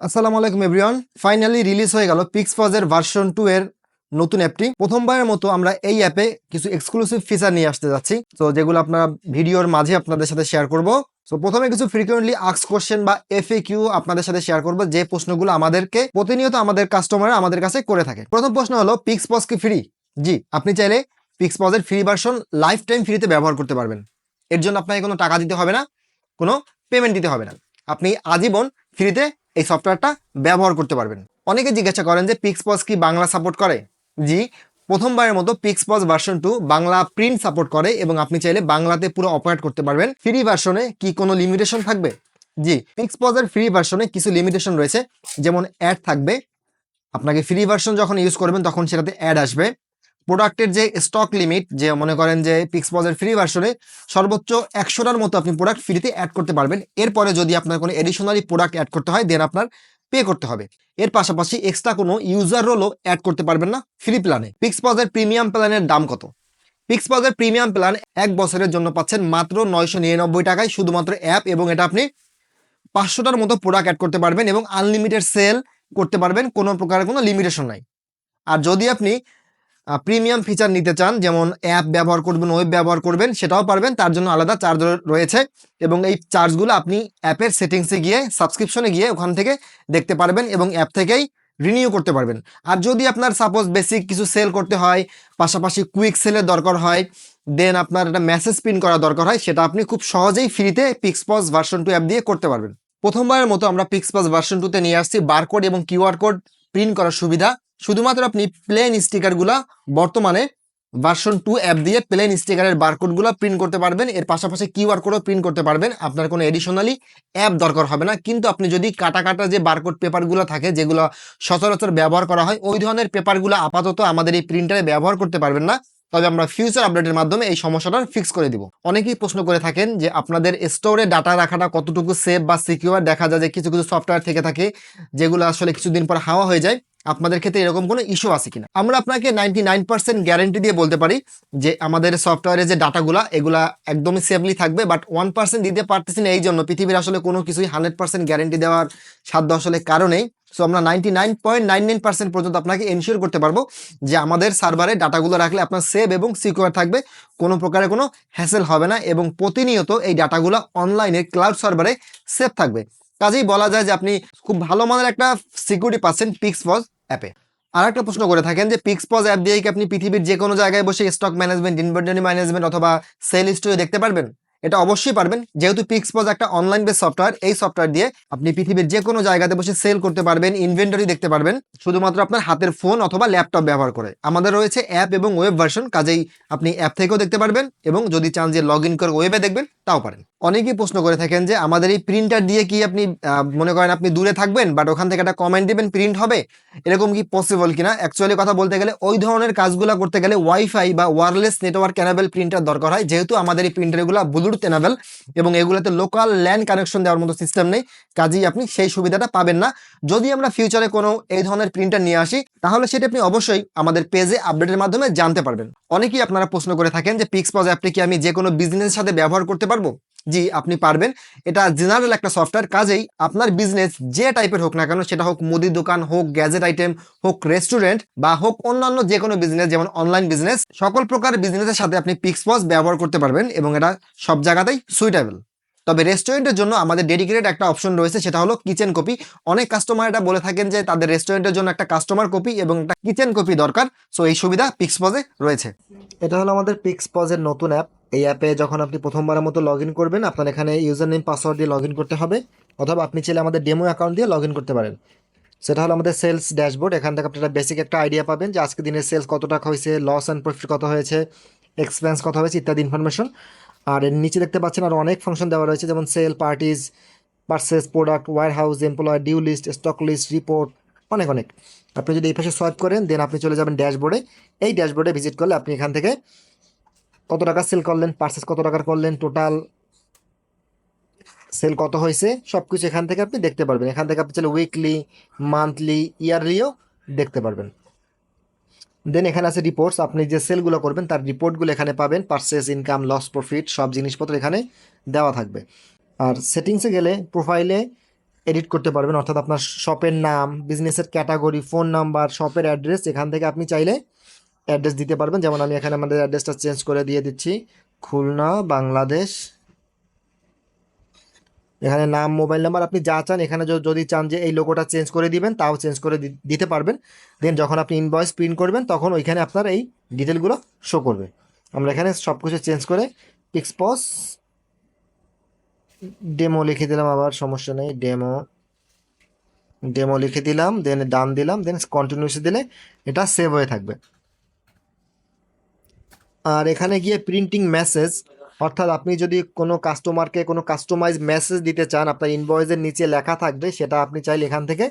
আসসালামু আলাইকুম everyone finally release হয়ে গেল পিক্সপজের ভার্সন টু এর নতুন অ্যাপটি প্রথমবারের মতো আমরা এই অ্যাপে কিছু এক্সক্লুসিভ ফিচার নিয়ে আসতে যাচ্ছি। তো যেগুলো আপনারা ভিডিওর মাঝে আপনাদের সাথে শেয়ার করব। তো প্রথমে কিছু ফ্রিকুয়েন্টলি আক্স কোশ্চেন বা এফ কিউ আপনাদের সাথে শেয়ার করব যে প্রশ্নগুলো আমাদেরকে প্রতিনিয়ত আমাদের কাস্টমার আমাদের কাছে করে থাকে। প্রথম প্রশ্ন হলো পিক্সপজ কি ফ্রি জি, আপনি চাইলে পিক্স পজের ফ্রি ভার্সন লাইফ টাইম ফ্রিতে ব্যবহার করতে পারবেন। এর জন্য আপনাকে কোনো টাকা দিতে হবে না, কোনো পেমেন্ট দিতে হবে না। আপনি আজীবন ফ্রিতে এই সফটওয়্যারটা ব্যবহার করতে পারবেন। অনেকে জিজ্ঞাসা করেন যে পিক্সপজ কি বাংলা সাপোর্ট করে? জি, প্রথমবারের মতো PixPOS version two Bangla print support করে এবং আপনি চাইলে বাংলাতে পুরো অপারেট করতে পারবেন। ফ্রি ভার্সনে কি কোনো লিমিটেশন থাকবে? জি পিক্সপজের ফ্রি ভার্সনে কিছু লিমিটেশন রয়েছে। যেমন অ্যাড থাকবে। আপনাকে ফ্রি ভার্সন যখন ইউজ করবেন, তখন সেটাতে অ্যাড আসবে। প্রোডাক্টের যে স্টক লিমিট যে মনে করেন যে পিক্স পিক্সপজের ফ্রি ভার্সনে সর্বোচ্চ একশোটার মতো আপনি প্রোডাক্ট ফ্রিতে অ্যাড করতে পারবেন। এরপরে যদি আপনার কোনো এডিশনালি প্রোডাক্ট অ্যাড করতে হয় দেন আপনার পে করতে হবে। এর পাশাপাশি এক্সট্রা কোনো ইউজার রোলও অ্যাড করতে পারবেন না ফ্রি প্ল্যানে পিক্সপজের প্রিমিয়াম প্ল্যানের দাম কত? পিক্সপজের প্রিমিয়াম প্ল্যান এক বছরের জন্য পাচ্ছেন মাত্র নয়শো নিরানব্বই টাকায় শুধুমাত্র অ্যাপ এবং এটা আপনি পাঁচশোটার মতো প্রোডাক্ট অ্যাড করতে পারবেন এবং আনলিমিটেড সেল করতে পারবেন, কোনো প্রকারের কোনো লিমিটেশন নাই। আর যদি আপনি প্রিমিয়াম ফিচার নিতে চান, যেমন অ্যাপ ব্যবহার করবেন ওয়েব ব্যবহার করবেন, সেটাও পারবেন। তার জন্য আলাদা চার্জ রয়েছে এবং এই চার্জগুলো আপনি অ্যাপের সেটিংসে গিয়ে সাবস্ক্রিপশনে গিয়ে ওখান থেকে দেখতে পারবেন এবং অ্যাপ থেকেই রিনিউ করতে পারবেন। আর যদি আপনার সাপোজ বেসিক কিছু সেল করতে হয়, পাশাপাশি কুইক সেলের দরকার হয় দেন আপনার একটা মেসেজ প্রিন্ট করা দরকার হয়, সেটা আপনি খুব সহজেই ফ্রিতে পিক্সপজ ভার্সন টু অ্যাপ দিয়ে করতে পারবেন। প্রথমবারের মতো আমরা পিক্সপজ ভার্সন টুতে নিয়ে আসছি বারকোড এবং কিউআর কোড প্রিন্ট করার সুবিধা। শুধুমাত্র আপনি প্লেন স্টিকারগুলা বর্তমানে ভার্সন টু অ্যাপ দিয়ে প্লেন স্টিকারের বারকোডগুলো প্রিন্ট করতে পারবেন। এর পাশাপাশি কিউআর কোডও প্রিন্ট করতে পারবেন। আপনার কোনো এডিশনালি অ্যাপ দরকার হবে না। কিন্তু আপনি যদি কাটা কাটা যে বারকোড পেপারগুলো থাকে, যেগুলো সচরাচর ব্যবহার করা হয়, ওই ধরনের পেপারগুলো আপাতত আমাদের এই প্রিন্টারে ব্যবহার করতে পারবেন না। তবে আমরা ফিউচার আপডেটের মাধ্যমে এই সমস্যাটা ফিক্স করে দিব। অনেকেই প্রশ্ন করে থাকেন যে আপনাদের স্টোরে ডাটা রাখাটা কতটুকু সেফ বা সিকিউর দেখা যায় যে কিছু কিছু সফটওয়্যার থেকে থাকে, যেগুলো আসলে কিছুদিন পর হাওয়া হয়ে যায়। আপনাদের ক্ষেত্রে এরকম কোনো ইস্যু আছে কিনা? আমরা আপনাকে নাইনটি নাইন পার্সেন্ট গ্যারেন্টি দিয়ে বলতে পারি যে আমাদের সফটওয়্যারে যে ডাটাগুলো, এগুলা একদমই সেফলি থাকবে বাট ওয়ান পার্সেন্ট দিতে পারতেছি না এই জন্য। পৃথিবীর আসলে কোনো কিছুই হান্ড্রেড পার্সেন্ট গ্যারেন্টি দেওয়ার সাধ্য আসলে কারণেই সো আমরা ninety nine point nine nine percent পর্যন্ত আপনাকে এনশিওর করতে পারব যে আমাদের সার্ভারে ডাটাগুলো রাখলে আপনার সেভ এবং সিকিউর থাকবে। কোনো প্রকারে কোনো হ্যাসেল হবে না এবং প্রতিনিয়ত এই ডাটাগুলো অনলাইনে ক্লাউড সার্ভারে সেভ থাকবে। কাজেই বলা যায় যে আপনি খুব ভালো মানের একটা সিকিউরিটি পাচ্ছেন পিক্সপজ অ্যাপে। আর একটা প্রশ্ন করে থাকেন যে পিক্সপজ অ্যাপ দিয়ে কি আপনি পৃথিবীর যে কোনো জায়গায় বসে স্টক ম্যানেজমেন্ট ইনভেন্টরি ম্যানেজমেন্ট অথবা সেল হিস্ট্রি দেখতে পারবেন? এটা অবশ্যই পারবেন। যেহেতু পিক্সপজ একটা অনলাইন বেস সফটওয়্যার এই সফটওয়্যার দিয়ে আপনি পৃথিবীর যে কোনো জায়গাতে বসে সেল করতে পারবেন ইনভেন্টরি দেখতে পারবেন, শুধুমাত্র আপনার হাতের ফোন অথবা ল্যাপটপ ব্যবহার করে। আমাদের রয়েছে অ্যাপ এবং ওয়েব ভার্সন কাজেই আপনি অ্যাপ থেকেও দেখতে পারবেন এবং যদি চান যে লগ ইন করে ওয়েবে দেখবেন, তাও পারেন। অনেকেই প্রশ্ন করে থাকেন যে আমাদের এই প্রিন্টার দিয়ে কি আপনি মনে করেন আপনি দূরে থাকবেন বাট ওখান থেকে একটা কমেন্ট দিবেন প্রিন্ট হবে? এরকম কি পসিবল কিনা? অ্যাকচুয়ালি কথা বলতে গেলে ওই ধরনের কাজগুলো করতে গেলে ওয়াইফাই বা ওয়ারলেস নেটওয়ার্ক এনাবেল প্রিন্টার দরকার হয়, যেহেতু আমাদের এই প্রিন্টারগুলো ব্লুটুথ এনাবেল এবং এগুলোতে লোকাল ল্যান্ড কানেকশন দেওয়ার মতো সিস্টেম নেই, কাজেই আপনি সেই সুবিধাটা পাবেন না। যদি আমরা ফিউচারে কোনো এই ধরনের প্রিন্টার নিয়ে আসি, তাহলে সেটা আপনি অবশ্যই আমাদের পেজে আপডেটের মাধ্যমে জানতে পারবেন। অনেকেই আপনারা প্রশ্ন করে থাকেন যে পিক্সপজ অ্যাপটি কি আমি যে কোনো বিজনেসের সাথে ব্যবহার করতে পারব? জি, আপনি পারবেন। এটা জেনারেল একটা সফটওয়্যার কাজেই আপনার বিজনেস যে টাইপের হোক না কেন, সেটা হোক মুদি দোকান, হোক গ্যাজেট আইটেম হোক রেস্টুরেন্ট বা হোক অন্যান্য যে কোনো বিজনেস যেমন অনলাইন বিজনেস সকল প্রকার বিজনেসের সাথে আপনি পিক্সপজ ব্যবহার করতে পারবেন এবং এটা সব জায়গাতেই সুইটেবল তবে রেস্টুরেন্টের জন্য আমাদের ডেডিকেটেড একটা অপশন রয়েছে, সেটা হলো কিচেন কপি অনেক কাস্টমার এটা বলে থাকেন যে তাদের রেস্টুরেন্টের জন্য একটা কাস্টমার কপি এবং একটা কিচেন কপি দরকার। সো এই সুবিধা পিক্সপজে রয়েছে। এটা হলো আমাদের পিক্সপজের নতুন অ্যাপ এই অ্যাপে যখন আপনি প্রথমবারের মতো লগ ইন করবেন, আপনার এখানে ইউজার নেম পাসওয়ার্ড দিয়ে লগ ইন করতে হবে, অথবা আপনি চাইলে আমাদের ডেমো অ্যাকাউন্ট দিয়ে লগ ইন করতে পারেন। সেটা হলো আমাদের সেলস ড্যাশবোর্ড এখান থেকে আপনারা বেসিক একটা আইডিয়া পাবেন যে আজকে দিনের সেলস কত টাকা হয়েছে লস অ্যান্ড প্রফিট কত হয়েছে এক্সপেন্স কত হয়েছে, ইত্যাদি ইনফরমেশন আর এর নিচে দেখতে পাচ্ছেন আর অনেক ফাংশন দেওয়া রয়েছে, যেমন sale parties purchase product warehouse employ due list stock list report অনেক অনেক। আপনি যদি এই পাশে সোয়াইপ করেন দেন আপনি চলে যাবেন ড্যাশবোর্ডে এই ড্যাশবোর্ডে ভিজিট করলে আপনি এখান থেকে কত টাকা সেল করলেন? পার্সেস কত টাকার করলেন? টোটাল সেল কত হয়েছে? সব কিছু এখান থেকে আপনি দেখতে পারবেন। এখান থেকে আপনি চাইলে উইকলি মান্থলি ইয়ারলিও দেখতে পারবেন। দেন এখানে আছে রিপোর্টস আপনি যে সেলগুলো করবেন, তার রিপোর্টগুলো এখানে পাবেন। পার্সেস ইনকাম লস প্রফিট সব জিনিসপত্র এখানে দেওয়া থাকবে। আর সেটিংসে গেলে প্রোফাইলে এডিট করতে পারবেন। অর্থাৎ আপনার শপের নাম বিজনেসের ক্যাটাগরি ফোন নাম্বার শপের অ্যাড্রেস এখান থেকে আপনি চাইলে অ্যাড্রেস দিতে পারবেন। যেমন আমি এখানে আমাদের অ্যাড্রেসটা চেঞ্জ করে দিয়ে দিচ্ছি। খুলনা, বাংলাদেশ। এখানে নাম, মোবাইল নাম্বার, আপনি যা চান, এখানে যদি চান যে এই লোগোটা চেঞ্জ করে দিবেন, তাও চেঞ্জ করে দিতে পারবেন। দেন যখন আপনি ইনভয়েস প্রিন্ট করবেন, তখন ওইখানে আপনার এই ডিটেলগুলো শো করবে। আমরা এখানে সব কিছু চেঞ্জ করে পিক্সপস ডেমো লিখে দিলাম আবার, সমস্যা নেই ডেমো ডেমো লিখে দিলাম দেন ডান দিলাম দেন কন্টিনিউসে দিলে এটা সেভ হয়ে থাকবে। আর এখানে গিয়ে প্রিন্টিং মেসেজ অর্থাৎ আপনি যদি কোনো কাস্টমারকে কোনো কাস্টমাইজ মেসেজ দিতে চান, আপনার ইনভয়েসের নিচে লেখা থাকবে, সেটা আপনি চাইলে এখান থেকে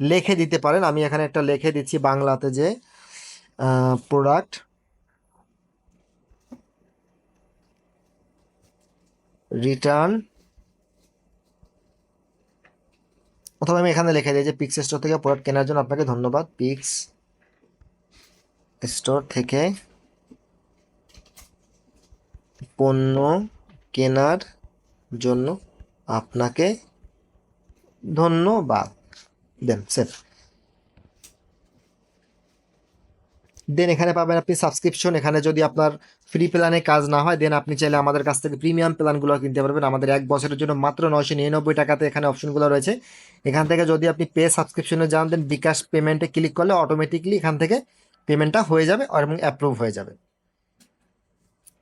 লিখে দিতে পারেন। আমি এখানে একটা লিখে দিচ্ছি বাংলাতে যে প্রোডাক্ট রিটার্ন অথবা আমি এখানে লিখে দিই যে পিক্স স্টোর থেকে প্রোডাক্ট কেনার জন্য আপনাকে ধন্যবাদ। পিক্স স্টোর থেকে পণ্য কেনার জন্য আপনাকে ধন্যবাদ। দেন, সেভ। দেন, এখানে পাবেন আপনি সাবস্ক্রিপশন। এখানে যদি আপনার ফ্রি প্ল্যানে কাজ না হয়, দেন আপনি চাইলে আমাদের কাছ থেকে প্রিমিয়াম প্ল্যানগুলো কিনতে পারবেন। আমাদের এক বছরের জন্য মাত্র নয়শো নিরানব্বই টাকাতে এখানে অপশনগুলো রয়েছে। এখান থেকে যদি আপনি পে সাবস্ক্রিপশনে যান, দেন বিকাশ পেমেন্টে ক্লিক করলে অটোমেটিকলি এখান থেকে পেমেন্টটা হয়ে যাবে এবং অ্যাপ্রুভ হয়ে যাবে।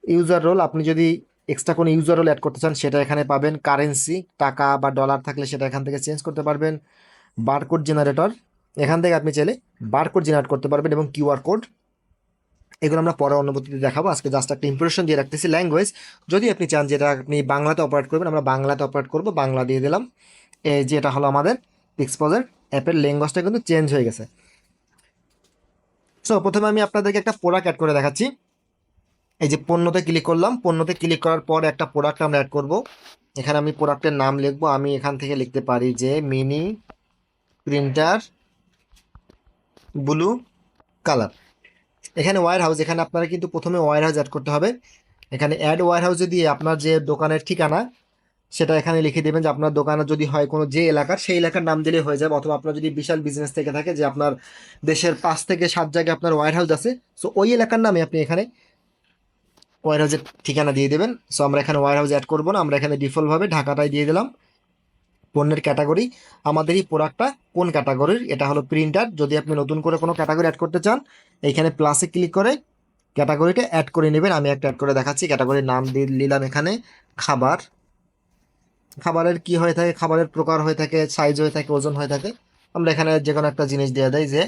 ইউজার রোল, আপনি যদি এক্সট্রা কোনো ইউজার রোল অ্যাড করতে চান, সেটা এখানে পাবেন কারেন্সি টাকা বা ডলার থাকলে সেটা এখান থেকে চেঞ্জ করতে পারবেন। বারকোড জেনারেটর এখান থেকে আপনি চাইলে বারকোড জেনারেট করতে পারবেন এবং কিউআর কোড এগুলো আমরা পরে অনুভূতিতে দেখাবো। আজকে জাস্ট একটা ইম্প্রেশন দিয়ে রাখতেছি ল্যাঙ্গুয়েজ যদি আপনি চান যেটা আপনি বাংলাতে অপারেট করবেন, আমরা বাংলাতে অপারেট করব, বাংলা দিয়ে দিলাম। এই যে এটা হলো আমাদের পিক্সপজের অ্যাপের ল্যাঙ্গুয়েজটা কিন্তু চেঞ্জ হয়ে গেছে। সো প্রথমে আমি আপনাদেরকে একটা প্রোডাক্ট অ্যাড করে দেখাচ্ছি। এই যে পণ্যতে ক্লিক করলাম, পণ্যতে ক্লিক করার পর একটা প্রোডাক্ট আমরা অ্যাড করব। এখানে আমি প্রোডাক্টের নাম লিখব, আমি এখান থেকে লিখতে পারি যে মিনি প্রিন্টার ব্লু কালার এখানে ওয়ার হাউস এখানে আপনারা কিন্তু প্রথমে ওয়ার হাউস অ্যাড করতে হবে। এখানে অ্যাড ওয়ার হাউসে দিয়ে আপনার যে দোকানের ঠিকানা, সেটা এখানে লিখে দেবেন যে আপনার দোকানে যদি হয় কোনো যে এলাকার, সেই এলাকার নাম দিলে হয়ে যাবে। অথবা আপনার যদি বিশাল বিজনেস থেকে থাকে যে আপনার দেশের পাঁচ থেকে সাত জায়গায় আপনার ওয়ার হাউস আছে সো ওই এলাকার নামে আপনি এখানে ওয়ার হাউসের ঠিকানা দিয়ে দেবেন। সো আমরা এখানে ওয়ার হাউস অ্যাড করব না। আমরা এখানে ডিফল্টভাবে ঢাকাটাই দিয়ে দিলাম। পণ্যের ক্যাটাগরি আমাদের এই প্রোডাক্টটা কোন ক্যাটাগরির এটা হলো প্রিন্টার যদি আপনি নতুন করে কোনো ক্যাটাগরি অ্যাড করতে চান এইখানে প্লাসে ক্লিক করে ক্যাটাগরিটা অ্যাড করে নেবেন। আমি একটা অ্যাড করে দেখাচ্ছি। ক্যাটাগরির নাম দিয়ে নিলাম এখানে খাবার। খাবারের কি হয়ে থাকে? খাবারের প্রকার হয়ে থাকে সাইজ হয়ে থাকে, ওজন হয়ে থাকে। আমরা এখানে যে কোনো একটা জিনিস দেওয়া দেয় যে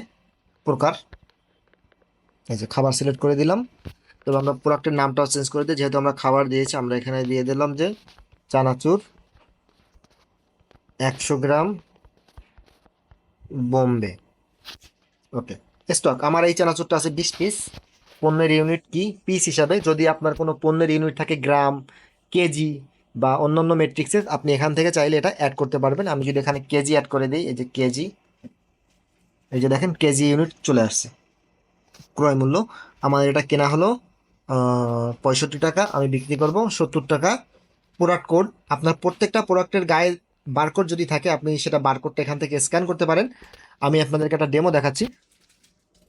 প্রকার। এই যে খাবার সিলেক্ট করে দিলাম। তবে আমরা প্রোডাক্টের নামটাও চেঞ্জ করে দিই। যেহেতু আমরা খাবার দিয়েছি, আমরা এখানে দিয়ে দিলাম যে চানাচুর, একশো গ্রাম বোম্বে। ওকে স্টক আমার এই চানাচুরটা আছে বিশ পিস পণ্যের ইউনিট কি? পিস হিসাবে যদি আপনার কোনো পণ্যের ইউনিট থাকে গ্রাম, কেজি বা অন্যান্য মেট্রিক্সে আপনি এখান থেকে চাইলে এটা অ্যাড করতে পারবেন। আমি যদি এখানে কেজি অ্যাড করে দিই, এই যে কেজি, এই যে দেখেন কেজি ইউনিট চলে আসছে। ক্রয় মূল্য আমাদের এটা কেনা হলো পঁয়ষট্টি টাকা আমি বিক্রি করব, সত্তর টাকা। প্রোডাক্ট কোড আপনার প্রত্যেকটা প্রোডাক্টের গায়ে বারকোড যদি থাকে, আপনি সেটা বারকোডটা এখান থেকে স্ক্যান করতে পারেন। আমি আপনাদেরকে একটা ডেমো দেখাচ্ছি,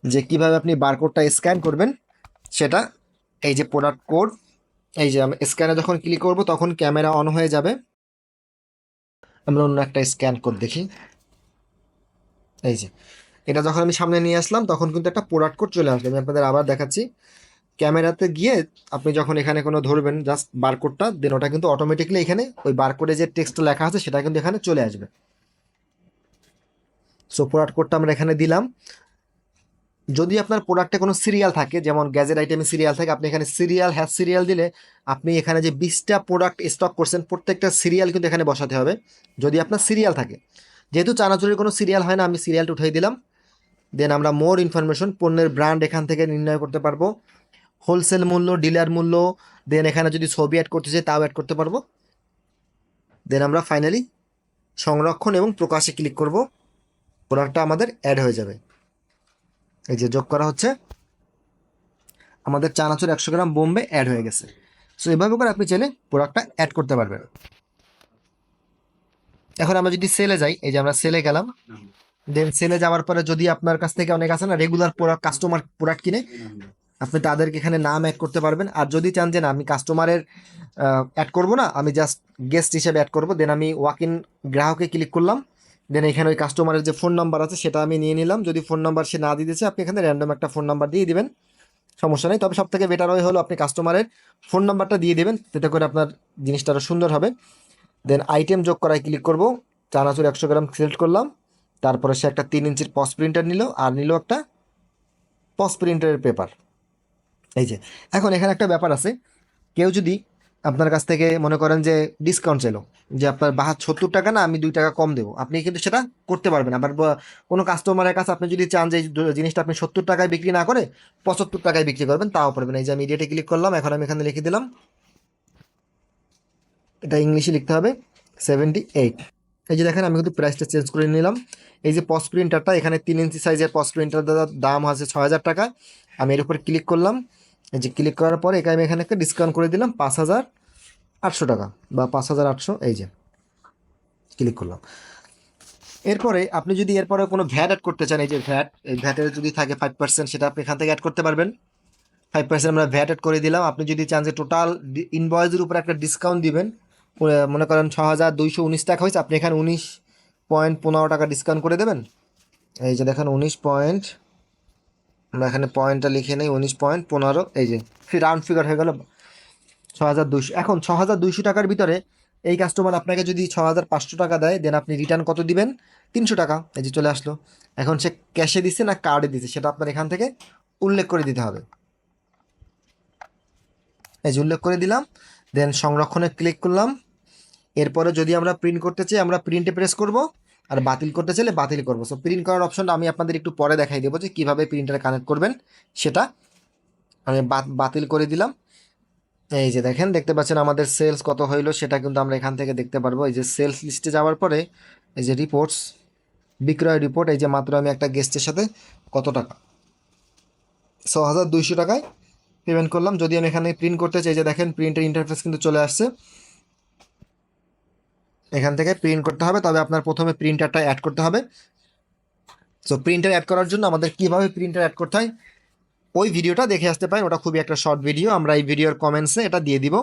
যে কীভাবে আপনি বারকোডটা স্ক্যান করবেন। সেটা, এই যে প্রোডাক্ট কোড এই যে আমি স্ক্যানে যখন ক্লিক করব, তখন ক্যামেরা অন হয়ে যাবে। আমরা অন্য একটা স্ক্যান কোড দেখি। এই যে, এটা যখন আমি সামনে নিয়ে আসলাম, তখন কিন্তু একটা প্রোডাক্ট কোড চলে আসবে আমি আপনাদের আবার দেখাচ্ছি। ক্যামেরাতে গিয়ে আপনি যখন এখানে কোনো ধরবেন জাস্ট বারকোডটা দেন ওটা কিন্তু অটোমেটিকলি এখানে ওই বারকোডে যে টেক্সটটা লেখা আছে, সেটা কিন্তু এখানে চলে আসবে। সো প্রোডাক্ট কোডটা আমরা এখানে দিলাম। যদি আপনার প্রোডাক্টে কোনো সিরিয়াল থাকে, যেমন গ্যাজেট আইটেমে সিরিয়াল থাকে, আপনি এখানে সিরিয়াল হ্যাজ সিরিয়াল দিলে আপনি এখানে যে বিশটা প্রোডাক্ট স্টক করছেন, প্রত্যেকটা সিরিয়াল কিন্তু এখানে বসাতে হবে। যদি আপনার সিরিয়াল থাকে, যেহেতু চানাচুরের কোনো সিরিয়াল হয় না, আমি সিরিয়ালটা উঠাই দিলাম। দেন আমরা মোর ইনফরমেশন পণ্যের ব্র্যান্ড এখান থেকে নির্ণয় করতে পারব। হোলসেল মূল্য, ডিলার মূল্য দেন এখানে যদি ছবি অ্যাড করতে চাই, তাও অ্যাড করতে পারব। দেন আমরা ফাইনালি সংরক্ষণ এবং প্রকাশে ক্লিক করব। প্রোডাক্টটা আমাদের অ্যাড হয়ে যাবে। এই যে যোগ করা হচ্ছে। আমাদের চানাচুর একশো গ্রাম বোম্বে অ্যাড হয়ে গেছে। সো এভাবে করে আপনি চাইলে প্রোডাক্টটা অ্যাড করতে পারবেন। এখন আমরা যদি সেলে যাই, এই যে আমরা সেলে গেলাম। দেন সেলে যাওয়ার পরে যদি আপনার কাছ থেকে অনেক আছে না রেগুলার প্রোডাক্ট কাস্টমার প্রোডাক্ট কিনে আপনি তাদেরকে এখানে নাম অ্যাড করতে পারবেন। আর যদি চান যে না, আমি কাস্টমারের অ্যাড করব না, আমি জাস্ট গেস্ট হিসেবে অ্যাড করব দেন আমি ওয়াক ইন গ্রাহকে ক্লিক করলাম। দেন এখানে ওই কাস্টমারের যে ফোন নাম্বার আছে, সেটা আমি নিয়ে নিলাম। যদি ফোন নাম্বার সে না দিতেছে আপনি এখানে র্যান্ডম একটা ফোন নাম্বার দিয়ে দিবেন। সমস্যা নেই। তবে সব থেকে বেটার হয় হলো, আপনি কাস্টমারের ফোন নাম্বারটা দিয়ে দেবেন যাতে করে আপনার জিনিসটা আরও সুন্দর হবে। দেন আইটেম যোগ করায় ক্লিক করব। চানাচুর একশো গ্রাম সিলেক্ট করলাম। তারপরে সে একটা তিন ইঞ্চির পস প্রিন্টার নিল, আর নিল একটা পস প্রিন্টারের পেপার এই যে, এখন এখানে একটা ব্যাপার আছে। কেউ যদি আপনার কাছ থেকে মনে করেন যে ডিসকাউন্ট চাইলো, যে আপনার বাহাত সত্তর টাকা না, আমি দুই টাকা কম দেবো। আপনি কিন্তু সেটা করতে পারবেন। আবার কোনো কাস্টমারের কাছে আপনি যদি চান যে জিনিসটা আপনি সত্তর টাকায় বিক্রি না করে পঁচাত্তর টাকায় বিক্রি করবেন, তাও পারবেন। এই যে আমি ইডিয়েটে ক্লিক করলাম, এখন আমি এখানে লিখে দিলাম। এটা ইংলিশে লিখতে হবে সেভেন্টি এইট এই যে দেখেন, আমি কিন্তু প্রাইসটা চেঞ্জ করে নিলাম। এই যে পস প্রিন্টারটা এখানে তিন ইঞ্চি সাইজের পস প্রিন্টার দাম আছে ছ হাজার টাকা। আমি এর উপর ক্লিক করলাম। এই যে ক্লিক করার পরে এখানে আমি এখানে একটা ডিসকাউন্ট করে দিলাম পাঁচ হাজার আটশো টাকা বা পাঁচ হাজার আটশো, এই যে ক্লিক করলাম। এরপরে আপনি যদি এরপরে কোনো ভ্যাট অ্যাড করতে চান, এই যে ভ্যাট এই ভ্যাটের যদি থাকে ফাইভ পার্সেন্ট সেটা আপনি এখান থেকে অ্যাড করতে পারবেন। ফাইভ পার্সেন্ট আমরা ভ্যাট অ্যাড করে দিলাম। আপনি যদি চান যে টোটাল ইনভয়েসের উপরে একটা ডিসকাউন্ট দিবেন, মনে করেন ছ হাজার দুইশো উনিশ টাকা হয়েছে, আপনি এখানে উনিশ পয়েন্ট পনেরো টাকা ডিসকাউন্ট করে দেবেন। এই যে দেখেন, উনিশ পয়েন্ট আমরা এখানে পয়েন্টটা লিখে নেই, উনিশ পয়েন্ট পনেরো, এই যে রাউন্ড ফিগার হয়ে গেল ছ হাজার দুইশো। এখন ছ হাজার দুইশো টাকার ভিতরে এই কাস্টমার আপনাকে যদি ছ হাজার পাঁচশো টাকা দেয় দেন আপনি রিটার্ন কত দিবেন? তিনশো টাকা। এই যে চলে আসলো। এখন সে ক্যাশে দিচ্ছে না কার্ডে দিচ্ছে সেটা আপনার এখান থেকে উল্লেখ করে দিতে হবে। এই যে উল্লেখ করে দিলাম দেন সংরক্ষণে ক্লিক করলাম। এরপরে যদি আমরা প্রিন্ট করতে চাই, আমরা প্রিন্টে প্রেস করব। আর বাতিল করতে চাইলে বাতিল করব। সো প্রিন্ট করার অপশনটা আমি আপনাদের একটু পরে দেখাই দেবো যে কীভাবে প্রিন্টারে কানেক্ট করবেন সেটা। আমি বাত- বাতিল করে দিলাম। এই যে দেখেন, দেখতে পাচ্ছেন আমাদের সেলস কত হইল সেটা কিন্তু আমরা এখান থেকে দেখতে পারব। এই যে সেলস লিস্টে যাওয়ার পরে এই যে রিপোর্টস বিক্রয় রিপোর্ট এই যে মাত্র আমি একটা গেস্টের সাথে কত টাকা? ছ হাজার দুইশো টাকায় পেমেন্ট করলাম। যদি আমি এখানে প্রিন্ট করতে চাই যে দেখেন প্রিন্টের ইন্টারফেস কিন্তু চলে আসছে। এখান থেকে প্রিন্ট করতে হবে, তবে আপনার প্রথমে প্রিন্টারটা অ্যাড করতে হবে। সো প্রিন্টার অ্যাড করার জন্য আমাদের কীভাবে প্রিন্টার অ্যাড করতে হয়, ওই ভিডিওটা দেখে আসতে পারেন। ওটা খুবই একটা শর্ট ভিডিও আমরা এই ভিডিওর কমেন্টসে এটা দিয়ে দিব।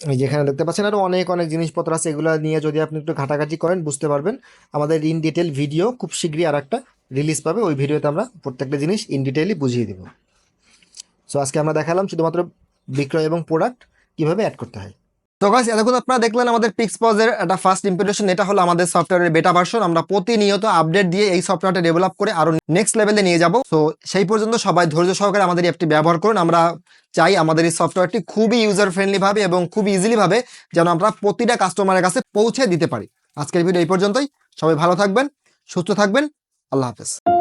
এই যেখানে দেখতে পাচ্ছেন আরও অনেক অনেক জিনিসপত্র আছে। এগুলো নিয়ে যদি আপনি একটু ঘাটাঘাটি করেন, বুঝতে পারবেন। আমাদের ইন ডিটেল ভিডিও খুব শীঘ্রই আর একটা রিলিজ পাবে। ওই ভিডিওতে আমরা প্রত্যেকটা জিনিস ইন ডিটেইলি বুঝিয়ে দিব। সো আজকে আমরা দেখালাম শুধুমাত্র বিক্রয় এবং প্রোডাক্ট কীভাবে অ্যাড করতে হয়? তো গাইস এতক্ষণ আপনারা দেখলেন আমাদের পিক্সপজের একটা ফার্স্ট ইম্প্রেশন এটা হলো আমাদের সফটওয়্যারের বেটা ভার্সন আমরা প্রতিনিয়ত আপডেট দিয়ে এই সফটওয়্যারটা ডেভেলপ করে আরও নেক্সট লেভেলে নিয়ে যাব। তো সেই পর্যন্ত সবাই ধৈর্য সহকারে আমাদের অ্যাপটি ব্যবহার করুন। আমরা চাই আমাদের এই সফটওয়্যারটি খুবই ইউজার ফ্রেন্ডলি ভাবে এবং খুব ইজিলি ভাবে যেন আমরা প্রতিটা কাস্টমারের কাছে পৌঁছে দিতে পারি। আজকের ভিডিও এই পর্যন্তই। সবাই ভালো থাকবেন, সুস্থ থাকবেন। আল্লাহ হাফেজ।